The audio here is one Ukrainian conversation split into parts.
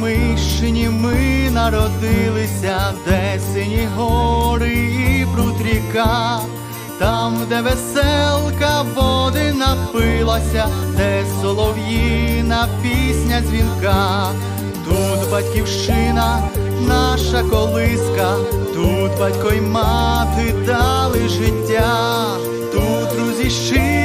Батьківщині ми народилися, де сині гори і пруд ріка, там, де веселка води напилася, де солов'їна пісня дзвінка, тут батьківщина, наша колиска, тут батько й мати дали життя, тут друзі щирі,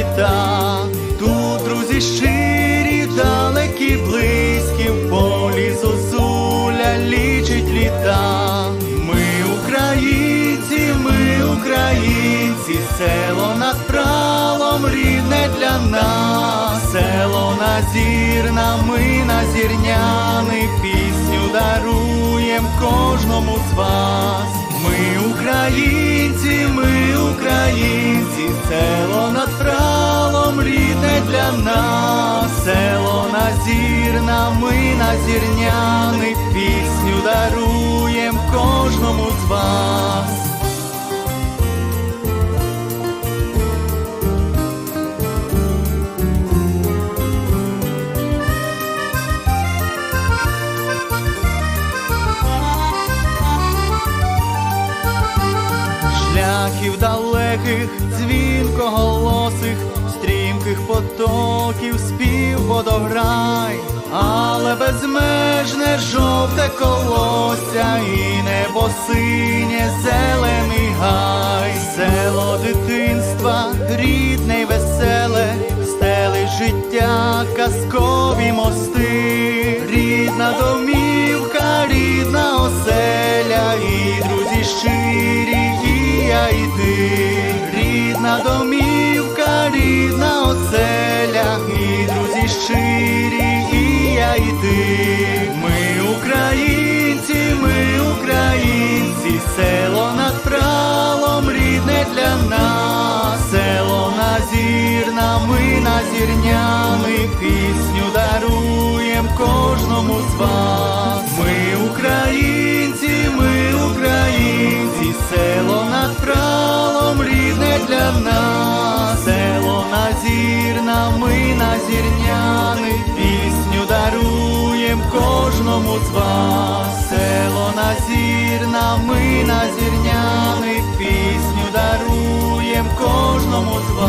літа, тут друзі щирі, далекі, близькі, в полі зозуля лічить літа. Ми українці, ми українці, село над пралом рідне для нас, село назірна, ми назірняни, пісню даруєм кожному з вас. Ми українці, ми українці, село для нас, село назірна, ми назірняни, пісню даруєм кожному з вас. шляхів далеких, дзвінкоголосих, стрімких потоків, спів водограй, але безмежне жовте колосся і небо синє, зелений гай, село дитинства, рідне й веселе, стели життя, казкові мости, рідна домівка, рідна оселя, і друзі щирі, і я і ти, рідна домівка, я. Ми українці, ми українці, село над пралом рідне для нас, село назірна, ми назірняни, пісню даруєм кожному з вас. Ми українці, ми українці, село над пралом рідне для нас, село назірна, ми даруєм кожному з вас село на зірна, ми назірняних пісню даруєм кожному з вас.